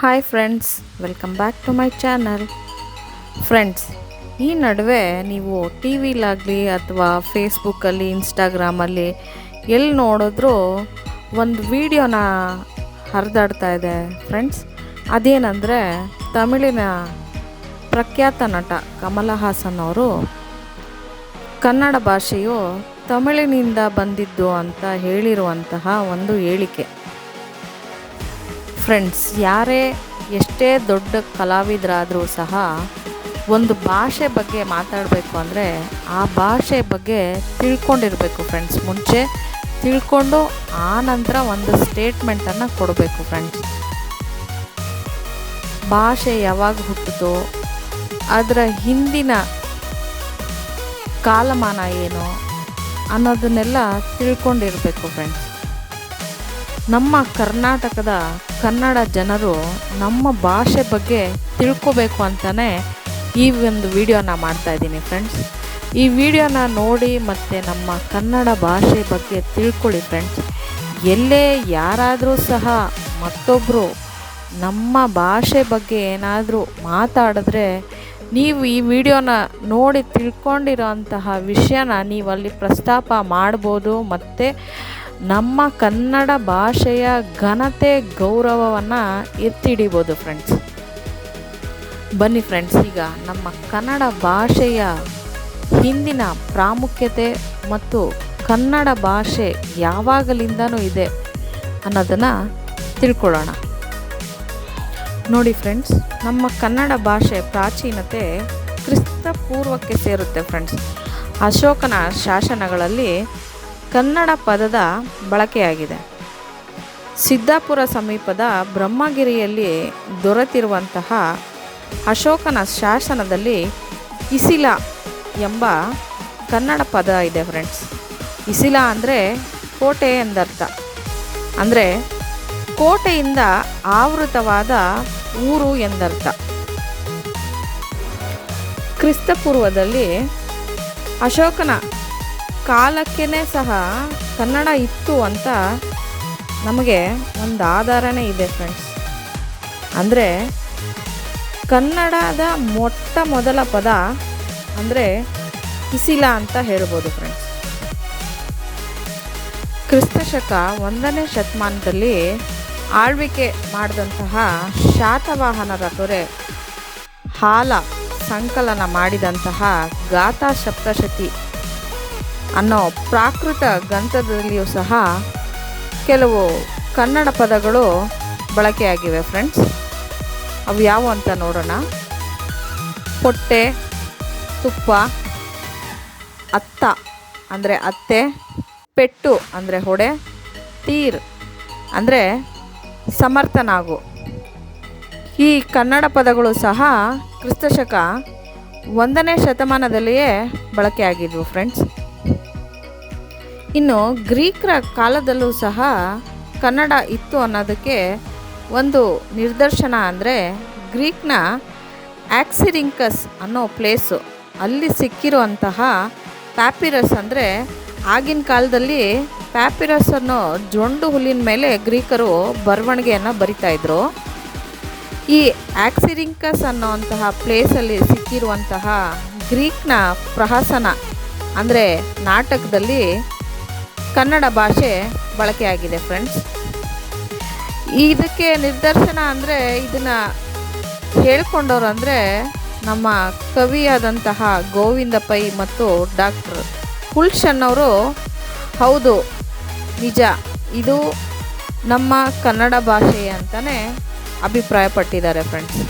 Hi friends welcome back to my channel friends ಈ ನಡುವೆ ನೀವು ಟಿ ವಿಲಾಗಲಿ ಅಥವಾ ಫೇಸ್ಬುಕ್ಕಲ್ಲಿ ಇನ್ಸ್ಟಾಗ್ರಾಮಲ್ಲಿ ಎಲ್ಲಿ ನೋಡಿದ್ರೂ ಒಂದು ವಿಡಿಯೋನ ಹರಿದಾಡ್ತಾ ಇದೆ. ಫ್ರೆಂಡ್ಸ್ ಅದೇನಂದರೆ ತಮಿಳಿನ ಪ್ರಖ್ಯಾತ ನಟ ಕಮಲ ಹಾಸನ್ ಅವರು ಕನ್ನಡ ಭಾಷೆಯು ತಮಿಳಿನಿಂದ ಬಂದಿದ್ದು ಅಂತ ಹೇಳಿರುವಂತಹ ಒಂದು ಹೇಳಿಕೆ. ಫ್ರೆಂಡ್ಸ್ ಯಾರೇ ಎಷ್ಟೇ ದೊಡ್ಡ ಕಲಾವಿದರಾದರೂ ಸಹ ಒಂದು ಭಾಷೆ ಬಗ್ಗೆ ಮಾತಾಡಬೇಕು ಅಂದರೆ ಆ ಭಾಷೆ ಬಗ್ಗೆ ತಿಳ್ಕೊಂಡಿರಬೇಕು ಫ್ರೆಂಡ್ಸ್ ಮುಂಚೆ ತಿಳ್ಕೊಂಡು ಆ ನಂತರ ಒಂದು ಸ್ಟೇಟ್ಮೆಂಟನ್ನು ಕೊಡಬೇಕು ಫ್ರೆಂಡ್ಸ್ ಭಾಷೆ ಯಾವಾಗ ಹುಟ್ಟಿತು ಅದರ ಹಿಂದಿನ ಕಾಲಮಾನ ಏನು? ಅನ್ನೋದನ್ನೆಲ್ಲ ತಿಳ್ಕೊಂಡಿರಬೇಕು ಫ್ರೆಂಡ್ಸ್ ನಮ್ಮ ಕರ್ನಾಟಕದ ಕನ್ನಡ ಜನರು ನಮ್ಮ ಭಾಷೆ ಬಗ್ಗೆ ತಿಳ್ಕೊಬೇಕು ಅಂತಲೇ ಈ ಒಂದು ವಿಡಿಯೋನ ಮಾಡ್ತಾ ಇದ್ದೀನಿ ಫ್ರೆಂಡ್ಸ್ ಈ ವಿಡಿಯೋನ ನೋಡಿ ಮತ್ತು ನಮ್ಮ ಕನ್ನಡ ಭಾಷೆ ಬಗ್ಗೆ ತಿಳ್ಕೊಳ್ಳಿ ಫ್ರೆಂಡ್ಸ್ ಎಲ್ಲೇ ಯಾರಾದರೂ ಸಹ ಮತ್ತೊಬ್ಬರು ನಮ್ಮ ಭಾಷೆ ಬಗ್ಗೆ ಏನಾದರೂ ಮಾತಾಡಿದ್ರೆ ನೀವು ಈ ವಿಡಿಯೋನ ನೋಡಿ ತಿಳ್ಕೊಂಡಿರೋ ಅಂತಹ ವಿಷಯನ ನೀವು ಅಲ್ಲಿ ಪ್ರಸ್ತಾಪ ಮಾಡ್ಬೋದು ಮತ್ತು ನಮ್ಮ ಕನ್ನಡ ಭಾಷೆಯ ಘನತೆ ಗೌರವವನ್ನು ಎತ್ತಿಡಿಬೋದು ಫ್ರೆಂಡ್ಸ್ ಬನ್ನಿ ಫ್ರೆಂಡ್ಸ್ ಈಗ ನಮ್ಮ ಕನ್ನಡ ಭಾಷೆಯ ಹಿಂದಿನ ಪ್ರಾಮುಖ್ಯತೆ ಮತ್ತು ಕನ್ನಡ ಭಾಷೆ ಯಾವಾಗಲಿಂದನೂ ಇದೆ ಅನ್ನೋದನ್ನು ತಿಳ್ಕೊಳ್ಳೋಣ. ನೋಡಿ ಫ್ರೆಂಡ್ಸ್ ನಮ್ಮ ಕನ್ನಡ ಭಾಷೆ ಪ್ರಾಚೀನತೆ ಕ್ರಿಸ್ತ ಪೂರ್ವಕ್ಕೆ ಸೇರುತ್ತೆ ಫ್ರೆಂಡ್ಸ್ ಅಶೋಕನ ಶಾಸನಗಳಲ್ಲಿ ಕನ್ನಡ ಪದದ ಬಳಕೆಯಾಗಿದೆ. ಸಿದ್ದಾಪುರ ಸಮೀಪದ ಬ್ರಹ್ಮಗಿರಿಯಲ್ಲಿ ದೊರೆತಿರುವಂತಹ ಅಶೋಕನ ಶಾಸನದಲ್ಲಿ ಇಸಿಲ ಎಂಬ ಕನ್ನಡ ಪದ ಇದೆ ಫ್ರೆಂಡ್ಸ್ ಇಸಿಲ ಅಂದರೆ ಕೋಟೆ ಎಂದರ್ಥ. ಅಂದರೆ ಕೋಟೆಯಿಂದ ಆವೃತವಾದ ಊರು ಎಂದರ್ಥ. ಕ್ರಿಸ್ತಪೂರ್ವದಲ್ಲಿ ಅಶೋಕನ ಕಾಲಕ್ಕೇ ಸಹ ಕನ್ನಡ ಇತ್ತು ಅಂತ ನಮಗೆ ಒಂದು ಆಧಾರನೇ ಇದೆ ಫ್ರೆಂಡ್ಸ್ ಅಂದರೆ ಕನ್ನಡದ ಮೊಟ್ಟ ಮೊದಲ ಪದ ಅಂದರೆ ಇಸಿಲ ಅಂತ ಹೇಳ್ಬೋದು ಫ್ರೆಂಡ್ಸ್ ಕ್ರಿಸ್ತಶಕ ಒಂದನೇ ಶತಮಾನದಲ್ಲಿ ಆಳ್ವಿಕೆ ಮಾಡಿದಂತಹ ಶಾತವಾಹನರ ದೊರೆ ಹಾಲ ಸಂಕಲನ ಮಾಡಿದಂತಹ ಗಾಥಾ ಸಪ್ತಶತಿ ಅನ್ನೋ ಪ್ರಾಕೃತ ಗ್ರಂಥದಲ್ಲಿಯೂ ಸಹ ಕೆಲವು ಕನ್ನಡ ಪದಗಳು ಬಳಕೆಯಾಗಿವೆ ಫ್ರೆಂಡ್ಸ್. ಅವು ಯಾವ ಅಂತ ನೋಡೋಣ. ಹೊಟ್ಟೆ, ತುಪ್ಪ, ಅತ್ತ ಅಂದರೆ ಅತ್ತೆ, ಪೆಟ್ಟು ಅಂದರೆ ಹೊಡೆ, ತೀರ್ ಅಂದರೆ ಸಮರ್ಥನಾಗು. ಈ ಕನ್ನಡ ಪದಗಳು ಸಹ ಕ್ರಿಸ್ತಶಕ ಒಂದನೇ ಶತಮಾನದಲ್ಲಿಯೇ ಬಳಕೆಯಾಗಿದ್ವು ಫ್ರೆಂಡ್ಸ್. ಇನ್ನು ಗ್ರೀಕರ ಕಾಲದಲ್ಲೂ ಸಹ ಕನ್ನಡ ಇತ್ತು ಅನ್ನೋದಕ್ಕೆ ಒಂದು ನಿದರ್ಶನ ಅಂದರೆ ಗ್ರೀಕ್ನ ಆಕ್ಸಿರಿಂಕಸ್ ಅನ್ನೋ ಪ್ಲೇಸು. ಅಲ್ಲಿ ಸಿಕ್ಕಿರುವಂತಹ ಪ್ಯಾಪಿರಸ್ ಅಂದರೆ ಆಗಿನ ಕಾಲದಲ್ಲಿ ಪ್ಯಾಪಿರಸ್ ಅನ್ನೋ ಜೊಂಡು ಹುಲ್ಲಿನ ಮೇಲೆ ಗ್ರೀಕರು ಬರವಣಿಗೆಯನ್ನು ಬರಿತಾಯಿದ್ರು ಈ ಆಕ್ಸಿರಿಂಕಸ್ ಅನ್ನೋವಂತಹ ಪ್ಲೇಸಲ್ಲಿ ಸಿಕ್ಕಿರುವಂತಹ ಗ್ರೀಕ್ನ ಪ್ರಹಸನ ಅಂದರೆ ನಾಟಕದಲ್ಲಿ ಕನ್ನಡ ಭಾಷೆ ಬಳಕೆಯಾಗಿದೆ ಫ್ರೆಂಡ್ಸ್ ಇದಕ್ಕೆ ನಿದರ್ಶನ ಅಂದರೆ ಇದನ್ನು ಹೇಳ್ಕೊಂಡವ್ರು ಅಂದರೆ ನಮ್ಮ ಕವಿಯಾದಂತಹ ಗೋವಿಂದ ಪೈ ಮತ್ತು ಡಾಕ್ಟರ್ ಕುಲ್ಶನ್ ಅವರು. ಹೌದು, ನಿಜ. ಇದು ನಮ್ಮ ಕನ್ನಡ ಭಾಷೆ ಅಂತಲೇ ಅಭಿಪ್ರಾಯಪಟ್ಟಿದ್ದಾರೆ ಫ್ರೆಂಡ್ಸ್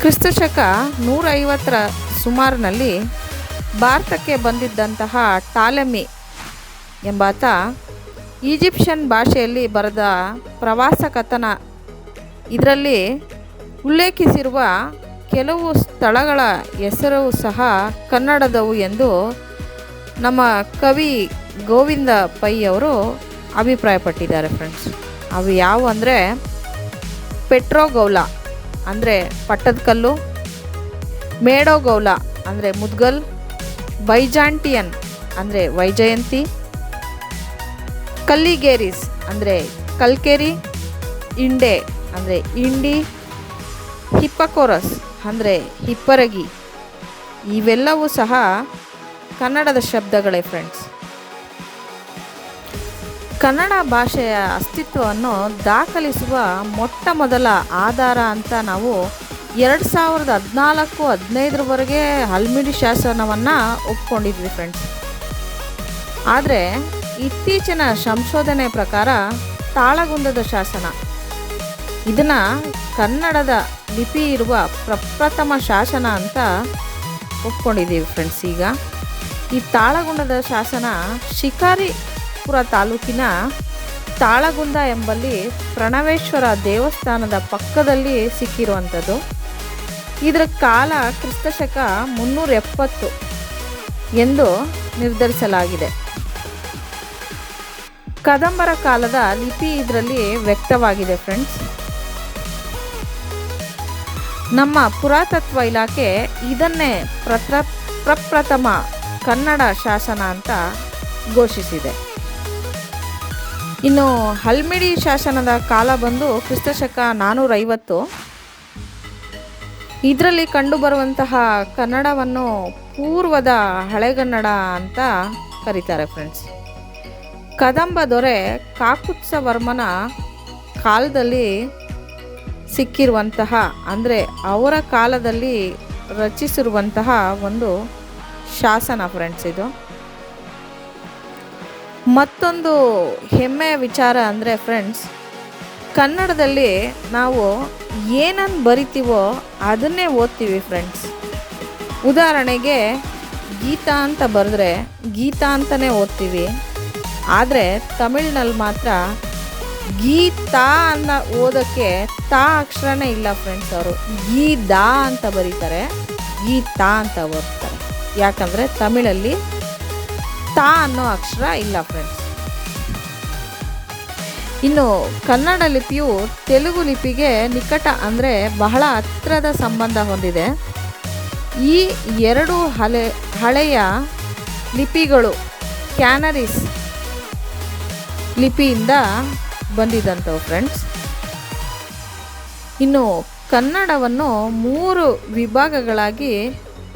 ಕ್ರಿಸ್ತಶಕ ನೂರೈವತ್ತರ ಸುಮಾರಿನಲ್ಲಿ ಭಾರತಕ್ಕೆ ಬಂದಿದ್ದಂತಹ ಟಾಲಮಿ ಎಂಬಾತ ಈಜಿಪ್ಷಿಯನ್ ಭಾಷೆಯಲ್ಲಿ ಬರೆದ ಪ್ರವಾಸ ಕಥನ. ಇದರಲ್ಲಿ ಉಲ್ಲೇಖಿಸಿರುವ ಕೆಲವು ಸ್ಥಳಗಳ ಹೆಸರು ಸಹ ಕನ್ನಡದವು ಎಂದು ನಮ್ಮ ಕವಿ ಗೋವಿಂದ ಪೈ ಅವರು ಅಭಿಪ್ರಾಯಪಟ್ಟಿದ್ದಾರೆ ಫ್ರೆಂಡ್ಸ್ ಅವು ಯಾವು ಅಂದರೆ ಪೆಟ್ರೋಗೌಲ ಅಂದರೆ ಪಟ್ಟದಕಲ್ಲು, ಮೇಡೋಗೌಲ ಅಂದರೆ ಮುದ್ಗಲ್ ಬೈಜಾಂಟಿಯನ್ ಅಂದರೆ ವೈಜಯಂತಿ, ಕಲ್ಲಿಗೇರಿಸ್ ಅಂದರೆ ಕಲ್ಕೆರಿ, ಇಂಡೆ ಅಂದರೆ ಇಂಡಿ, ಹಿಪ್ಪಕೋರಸ್ ಅಂದರೆ ಹಿಪ್ಪರಗಿ. ಇವೆಲ್ಲವೂ ಸಹ ಕನ್ನಡದ ಶಬ್ದಗಳೇ ಫ್ರೆಂಡ್ಸ್ ಕನ್ನಡ ಭಾಷೆಯ ಅಸ್ತಿತ್ವವನ್ನು ದಾಖಲಿಸುವ ಮೊಟ್ಟ ಮೊದಲ ಆಧಾರ ಅಂತ ನಾವು ಎರಡು ಸಾವಿರದ ಹದಿನಾಲ್ಕು ಹದಿನೈದರವರೆಗೆ ಹಲ್ಮಿಡಿ ಶಾಸನವನ್ನು ಒಪ್ಕೊಂಡಿದ್ವಿ ಫ್ರೆಂಡ್ಸ್ ಆದರೆ ಇತ್ತೀಚಿನ ಸಂಶೋಧನೆ ಪ್ರಕಾರ ತಾಳಗುಂದದ ಶಾಸನ. ಇದನ್ನು ಕನ್ನಡದ ಲಿಪಿ ಇರುವ ಪ್ರಪ್ರಥಮ ಶಾಸನ ಅಂತ ಒಪ್ಕೊಂಡಿದ್ದೀವಿ ಫ್ರೆಂಡ್ಸ್ ಈಗ ಈ ತಾಳಗುಂಡದ ಶಾಸನ ಶಿಕಾರಿಪುರ ತಾಲೂಕಿನ ತಾಳಗುಂದ ಎಂಬಲ್ಲಿ ಪ್ರಣವೇಶ್ವರ ದೇವಸ್ಥಾನದ ಪಕ್ಕದಲ್ಲಿ ಸಿಕ್ಕಿರುವಂಥದ್ದು. ಇದರ ಕಾಲ ಕ್ರಿಸ್ತಶಕ ಮುನ್ನೂರ ಎಪ್ಪತ್ತು ಎಂದು ನಿರ್ಧರಿಸಲಾಗಿದೆ. ಕದಂಬರ ಕಾಲದ ಲಿಪಿ ಇದರಲ್ಲಿ ವ್ಯಕ್ತವಾಗಿದೆ ಫ್ರೆಂಡ್ಸ್. ನಮ್ಮ ಪುರಾತತ್ವ ಇಲಾಖೆ ಇದನ್ನೇ ಪ್ರತ್ರ ಪ್ರಪ್ರಥಮ ಕನ್ನಡ ಶಾಸನ ಅಂತ ಘೋಷಿಸಿದೆ. ಇನ್ನು ಹಲ್ಮಿಡಿ ಶಾಸನದ ಕಾಲ ಬಂದು ಕ್ರಿಸ್ತಶಕ ನಾನ್ನೂರೈವತ್ತು ಇದರಲ್ಲಿ ಕಂಡುಬರುವಂತಹ ಕನ್ನಡವನ್ನು ಪೂರ್ವದ ಹಳೆಗನ್ನಡ ಅಂತ ಕರೀತಾರೆ ಫ್ರೆಂಡ್ಸ್ ಕದಂಬ ದೊರೆ ಕಾಕುತ್ಸವರ್ಮನ ಕಾಲದಲ್ಲಿ ಸಿಕ್ಕಿರುವಂತಹ, ಅಂದರೆ ಅವರ ಕಾಲದಲ್ಲಿ ರಚಿಸಿರುವಂತಹ ಒಂದು ಶಾಸನ ಫ್ರೆಂಡ್ಸ್ ಇದು. ಮತ್ತೊಂದು ಹೆಮ್ಮೆಯ ವಿಚಾರ ಅಂದರೆ ಫ್ರೆಂಡ್ಸ್ ಕನ್ನಡದಲ್ಲಿ ನಾವು ಏನನ್ನು ಬರಿತೀವೋ ಅದನ್ನೇ ಓದ್ತೀವಿ ಫ್ರೆಂಡ್ಸ್ ಉದಾಹರಣೆಗೆ ಗೀತಾ ಅಂತ ಬರೆದ್ರೆ ಗೀತಾ ಅಂತಲೇ ಓದ್ತೀವಿ. ಆದರೆ ತಮಿಳ್ನಲ್ಲಿ ಮಾತ್ರ ಗೀತಾ ಅನ್ನ ಓದೋಕ್ಕೆ ತಾ ಅಕ್ಷರನೇ ಇಲ್ಲ ಫ್ರೆಂಡ್ಸ್ ಅವರು. ಗೀದಾ ಅಂತ ಬರೀತಾರೆ. ಗೀತಾ ಅಂತ ಓದ್ತಾರೆ. ಯಾಕಂದರೆ ತಮಿಳಲ್ಲಿ ತಾ ಅನ್ನೋ ಅಕ್ಷರ ಇಲ್ಲ ಫ್ರೆಂಡ್ಸ್ ಇನ್ನು ಕನ್ನಡ ಲಿಪಿಯು ತೆಲುಗು ಲಿಪಿಗೆ ನಿಕಟ ಅಂದರೆ ಬಹಳ ಹತ್ತಿರದ ಸಂಬಂಧ ಹೊಂದಿದೆ. ಈ ಎರಡು ಹಳೆ ಹಳೆಯ ಲಿಪಿಗಳು ಕ್ಯಾನರಿಸ್ ಲಿಪಿಯಿಂದ ಬಂದಿದ್ದಂಥವು ಫ್ರೆಂಡ್ಸ್ ಇನ್ನು ಕನ್ನಡವನ್ನು ಮೂರು ವಿಭಾಗಗಳಾಗಿ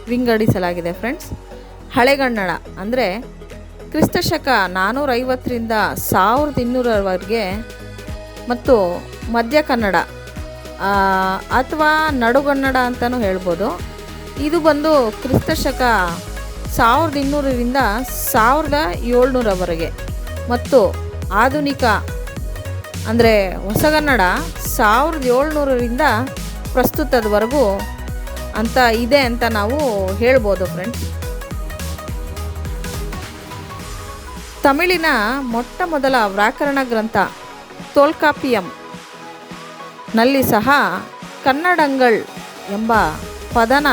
ವಿಂಗಡಿಸಲಾಗಿದೆ ಫ್ರೆಂಡ್ಸ್ ಹಳೆಗನ್ನಡ ಅಂದರೆ ಕ್ರಿಸ್ತಶಕ ನಾನ್ನೂರೈವತ್ತರಿಂದ ಸಾವಿರದ ಇನ್ನೂರವರೆಗೆ ಮತ್ತು ಮಧ್ಯ ಕನ್ನಡ ಅಥವಾ ನಡುಗನ್ನಡ ಅಂತಲೂ ಹೇಳ್ಬೋದು. ಇದು ಬಂದು ಕ್ರಿಸ್ತಶಕ ಸಾವಿರದ ಇನ್ನೂರರಿಂದ ಸಾವಿರದ ಏಳ್ನೂರವರೆಗೆ ಮತ್ತು ಆಧುನಿಕ, ಅಂದರೆ ಹೊಸಗನ್ನಡ ಸಾವಿರದ ಏಳ್ನೂರರಿಂದ ಪ್ರಸ್ತುತದವರೆಗೂ ಅಂತ ಇದೆ ಅಂತ ನಾವು ಹೇಳ್ಬೋದು ಫ್ರೆಂಡ್ಸ್ ತಮಿಳಿನ ಮೊಟ್ಟ ಮೊದಲ ವ್ಯಾಕರಣ ಗ್ರಂಥ, ತೋಲ್ಕಾಪಿಯಂ. ನಲ್ಲಿ ಸಹ ಕನ್ನಡಂಗಳ್ ಎಂಬ ಪದನ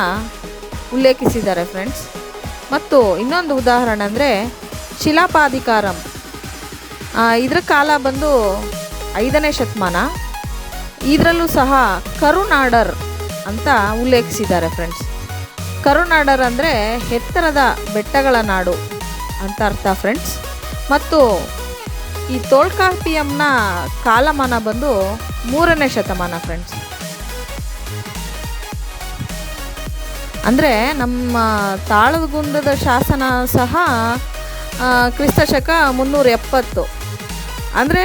ಉಲ್ಲೇಖಿಸಿದ್ದಾರೆ ಫ್ರೆಂಡ್ಸ್ ಮತ್ತು ಇನ್ನೊಂದು ಉದಾಹರಣೆ ಅಂದರೆ ಶಿಲಾಪಾಧಿಕಾರಂ ಇದರ ಕಾಲ ಬಂದು ಐದನೇ ಶತಮಾನ. ಇದರಲ್ಲೂ ಸಹ ಕರುನಾಡರ್ ಅಂತ ಉಲ್ಲೇಖಿಸಿದ್ದಾರೆ ಫ್ರೆಂಡ್ಸ್ ಕರುನಾಡರ್ ಅಂದರೆ ಎತ್ತರದ ಬೆಟ್ಟಗಳ ನಾಡು ಅಂತ ಅರ್ಥ ಫ್ರೆಂಡ್ಸ್ ಮತ್ತು ಈ ತೋಳ್ಕಾರ್ಪಿಯಂನ ಕಾಲಮಾನ ಬಂದು ಮೂರನೇ ಶತಮಾನ ಫ್ರೆಂಡ್ಸ್ ಅಂದರೆ ನಮ್ಮ ತಾಳಗುಂದದ ಶಾಸನ ಸಹ ಕ್ರಿಸ್ತ ಶಕ ಮುನ್ನೂರ ಎಪ್ಪತ್ತು. ಅಂದರೆ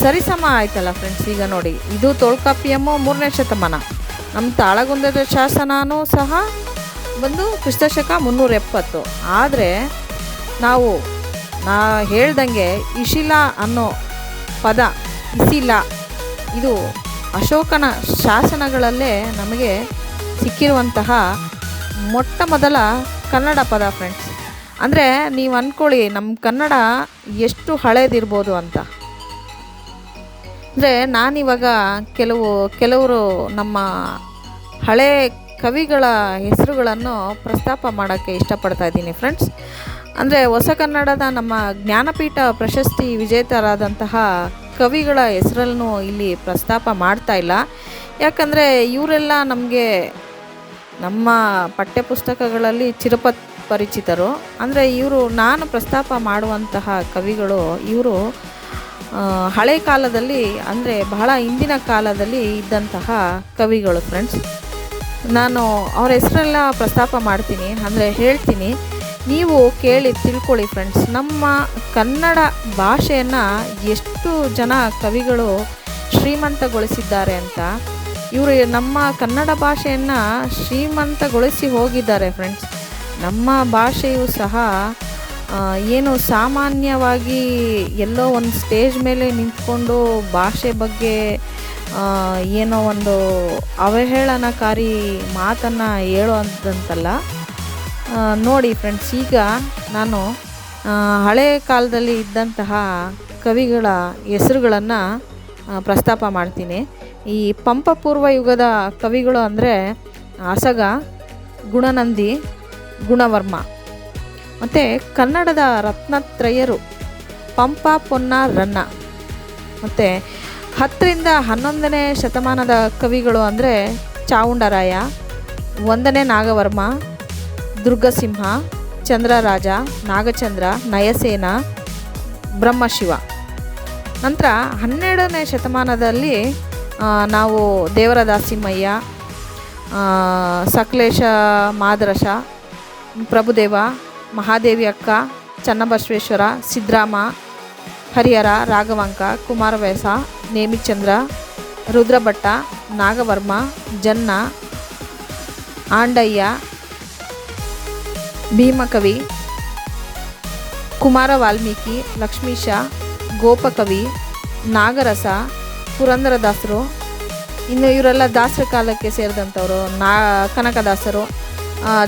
ಸರಿಸಮ ಆಯ್ತಲ್ಲ ಫ್ರೆಂಡ್ಸ್ ಈಗ ನೋಡಿ. ಇದು ತೋಳ್ಕಾಪಿಯಮ್ಮು ಮೂರನೇ ಶತಮಾನ. ನಮ್ಮ ತಾಳಗುಂದದ ಶಾಸನವೂ ಸಹ ಬಂದು ಕ್ರಿಸ್ತಶಕ ಮುನ್ನೂರ ಎಪ್ಪತ್ತು. ಆದರೆ ನಾವು ನಾ ಹೇಳ್ದಂಗೆ ಇಶಿಲ ಅನ್ನೋ ಪದ, ಇಸಿಲ, ಇದು ಅಶೋಕನ ಶಾಸನಗಳಲ್ಲೇ ನಮಗೆ ಸಿಕ್ಕಿರುವಂತಹ ಮೊಟ್ಟ ಮೊದಲ ಕನ್ನಡ ಪದ ಫ್ರೆಂಡ್ಸ್ ಅಂದರೆ ನೀವು ಅಂದ್ಕೊಳ್ಳಿ ನಮ್ಮ ಕನ್ನಡ ಎಷ್ಟು ಹಳೇದಿರ್ಬೋದು ಅಂತ. ಅಂದರೆ ನಾನಿವಾಗ ಕೆಲವು, ಕೆಲವರು ನಮ್ಮ ಹಳೆ ಕವಿಗಳ ಹೆಸರುಗಳನ್ನು ಪ್ರಸ್ತಾಪ ಮಾಡೋಕ್ಕೆ ಇಷ್ಟಪಡ್ತಾ ಇದ್ದೀನಿ ಫ್ರೆಂಡ್ಸ್ ಅಂದರೆ ಹೊಸ ಕನ್ನಡದ ನಮ್ಮ ಜ್ಞಾನಪೀಠ ಪ್ರಶಸ್ತಿ ವಿಜೇತರಾದಂತಹ ಕವಿಗಳ ಹೆಸರನ್ನು ಇಲ್ಲಿ ಪ್ರಸ್ತಾಪ ಮಾಡ್ತಾ ಇಲ್ಲ. ಯಾಕಂದರೆ ಇವರೆಲ್ಲ ನಮಗೆ ನಮ್ಮ ಪಠ್ಯಪುಸ್ತಕಗಳಲ್ಲಿ ಚಿರಪತ್ ಪರಿಚಿತರು. ಅಂದರೆ ಇವರು ನಾನು ಪ್ರಸ್ತಾಪ ಮಾಡುವಂತಹ ಕವಿಗಳು ಇವರು ಹಳೆ ಕಾಲದಲ್ಲಿ ಅಂದರೆ ಬಹಳ ಹಿಂದಿನ ಕಾಲದಲ್ಲಿ ಇದ್ದಂತಹ ಕವಿಗಳು ಫ್ರೆಂಡ್ಸ್ ನಾನು ಅವ್ರ ಹೆಸರೆಲ್ಲ ಪ್ರಸ್ತಾಪ ಮಾಡ್ತೀನಿ, ಅಂದರೆ ಹೇಳ್ತೀನಿ. ನೀವು ಕೇಳಿ ತಿಳ್ಕೊಳ್ಳಿ ಫ್ರೆಂಡ್ಸ್ ನಮ್ಮ ಕನ್ನಡ ಭಾಷೆಯನ್ನು ಎಷ್ಟು ಜನ ಕವಿಗಳು ಶ್ರೀಮಂತಗೊಳಿಸಿದ್ದಾರೆ ಅಂತ. ಇವರು ನಮ್ಮ ಕನ್ನಡ ಭಾಷೆಯನ್ನು ಶ್ರೀಮಂತಗೊಳಿಸಿ ಹೋಗಿದ್ದಾರೆ ಫ್ರೆಂಡ್ಸ್ ನಮ್ಮ ಭಾಷೆಯು ಸಹ ಏನು ಸಾಮಾನ್ಯವಾಗಿ ಎಲ್ಲೋ ಒಂದು ಸ್ಟೇಜ್ ಮೇಲೆ ನಿಂತ್ಕೊಂಡು ಭಾಷೆ ಬಗ್ಗೆ ಏನೋ ಒಂದು ಅವಹೇಳನಕಾರಿ ಮಾತನ್ನು ಹೇಳುವಂತಲ್ಲ ಆ, ನೋಡಿ ಫ್ರೆಂಡ್ಸ್ ಈಗ ನಾನು ಹಳೆ ಕಾಲದಲ್ಲಿ ಇದ್ದಂತಹ ಕವಿಗಳ ಹೆಸರುಗಳನ್ನು ಪ್ರಸ್ತಾಪ ಮಾಡ್ತೀನಿ. ಈ ಪಂಪಪೂರ್ವ ಯುಗದ ಕವಿಗಳು ಅಂದರೆ, ಅಸಗ, ಗುಣನಂದಿ, ಗುಣವರ್ಮ. ಮತ್ತು ಕನ್ನಡದ ರತ್ನತ್ರಯರು, ಪಂಪ ಪೊನ್ನ ರನ್ನ. ಮತ್ತು ಹತ್ತರಿಂದ ಹನ್ನೊಂದನೇ ಶತಮಾನದ ಕವಿಗಳು ಅಂದರೆ ಚಾವುಂಡರಾಯ, ಒಂದನೇ ನಾಗವರ್ಮ ದುರ್ಗಸಿಂಹ, ಚಂದ್ರರಾಜ, ನಾಗಚಂದ್ರ, ನಯಸೇನ, ಬ್ರಹ್ಮಶಿವ. ನಂತರ ಹನ್ನೆರಡನೇ ಶತಮಾನದಲ್ಲಿ ನಾವು ದೇವರದಾಸಿಮಯ್ಯ ದಾಸಿಮಯ್ಯ ಸಕಲೇಶ ಮಾದರಶ, ಪ್ರಭುದೇವ, ಮಹಾದೇವಿ ಅಕ್ಕ, ಚನ್ನಬಸವೇಶ್ವರ ಸಿದ್ದರಾಮ ಹರಿಹರ, ರಾಘವಂಕ, ಕುಮಾರವ್ಯಾಸ, ನೇಮಿಚಂದ್ರ, ರುದ್ರಭಟ್ಟ, ನಾಗವರ್ಮ, ಜನ್ನ, ಆಂಡಯ್ಯ ಭೀಮಕವಿ ಕುಮಾರ ವಾಲ್ಮೀಕಿ ಲಕ್ಷ್ಮೀಶ ಗೋಪಕವಿ ನಾಗರಸ, ಪುರಂದರದಾಸರು, ಇನ್ನು ಇವರೆಲ್ಲ ದಾಸರ ಕಾಲಕ್ಕೆ ಸೇರಿದಂಥವರು, ನಾ, ಕನಕದಾಸರು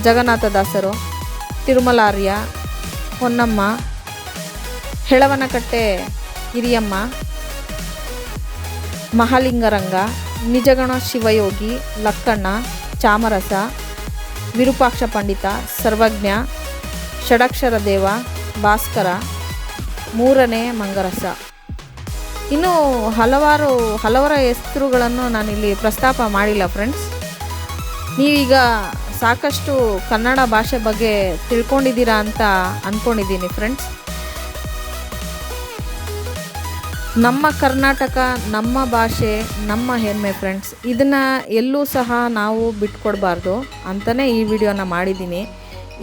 ಜಗನ್ನಾಥದಾಸರು, ತಿರುಮಲಾರ್ಯ, ಹೊನ್ನಮ್ಮ, ಹೆಳವನಕಟ್ಟೆ ಹಿರಿಯಮ್ಮ, ಮಹಾಲಿಂಗರಂಗ, ನಿಜಗಣ ಶಿವಯೋಗಿ, ಲಕ್ಕಣ್ಣ, ಚಾಮರಸ ವಿರೂಪಾಕ್ಷ ಪಂಡಿತ, ಸರ್ವಜ್ಞ, ಷಡಕ್ಷರ ದೇವ, ಭಾಸ್ಕರ, ಮೂರನೇ ಮಂಗರಸ. ಇನ್ನು ಹಲವಾರು, ಹಲವರ ಹೆಸರುಗಳನ್ನು ನಾನಿಲ್ಲಿ ಪ್ರಸ್ತಾಪ ಮಾಡಿಲ್ಲ ಫ್ರೆಂಡ್ಸ್ ನೀವೀಗ ಸಾಕಷ್ಟು ಕನ್ನಡ ಭಾಷೆ ಬಗ್ಗೆ ತಿಳ್ಕೊಂಡಿದ್ದೀರಾ ಅಂತ ಅಂದ್ಕೊಂಡಿದ್ದೀನಿ ಫ್ರೆಂಡ್ಸ್ ನಮ್ಮ ಕರ್ನಾಟಕ, ನಮ್ಮ ಭಾಷೆ, ನಮ್ಮ ಹೆಮ್ಮೆ ಫ್ರೆಂಡ್ಸ್ ಇದನ್ನು ಎಲ್ಲೂ ಸಹ ನಾವು ಬಿಟ್ಕೊಡ್ಬಾರ್ದು ಅಂತಲೇ ಈ ವಿಡಿಯೋನ ಮಾಡಿದ್ದೀನಿ.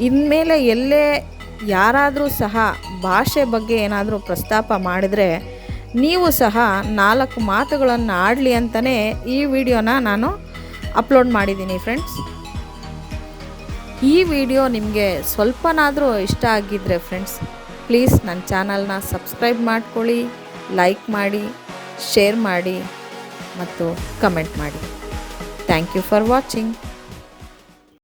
ಇನ್ಮೇಲೆ ಎಲ್ಲೇ ಯಾರಾದರೂ ಸಹ ಭಾಷೆ ಬಗ್ಗೆ ಏನಾದರೂ ಪ್ರಸ್ತಾಪ ಮಾಡಿದರೆ ನೀವು ಸಹ ನಾಲ್ಕು ಮಾತುಗಳನ್ನು ಆಡಲಿ ಅಂತಲೇ ಈ ವಿಡಿಯೋನ ನಾನು ಅಪ್ಲೋಡ್ ಮಾಡಿದ್ದೀನಿ ಫ್ರೆಂಡ್ಸ್ ಈ ವಿಡಿಯೋ ನಿಮಗೆ ಸ್ವಲ್ಪನಾದರೂ ಇಷ್ಟ ಆಗಿದ್ದರೆ ಫ್ರೆಂಡ್ಸ್ ಪ್ಲೀಸ್ ನನ್ನ ಚಾನಲ್ನ ಸಬ್ಸ್ಕ್ರೈಬ್ ಮಾಡ್ಕೊಳ್ಳಿ. ಲೈಕ್ ಮಾಡಿ ಶೇರ್ ಮಾಡಿ ಮತ್ತು ಕಮೆಂಟ್ ಮಾಡಿ. Thank you for watching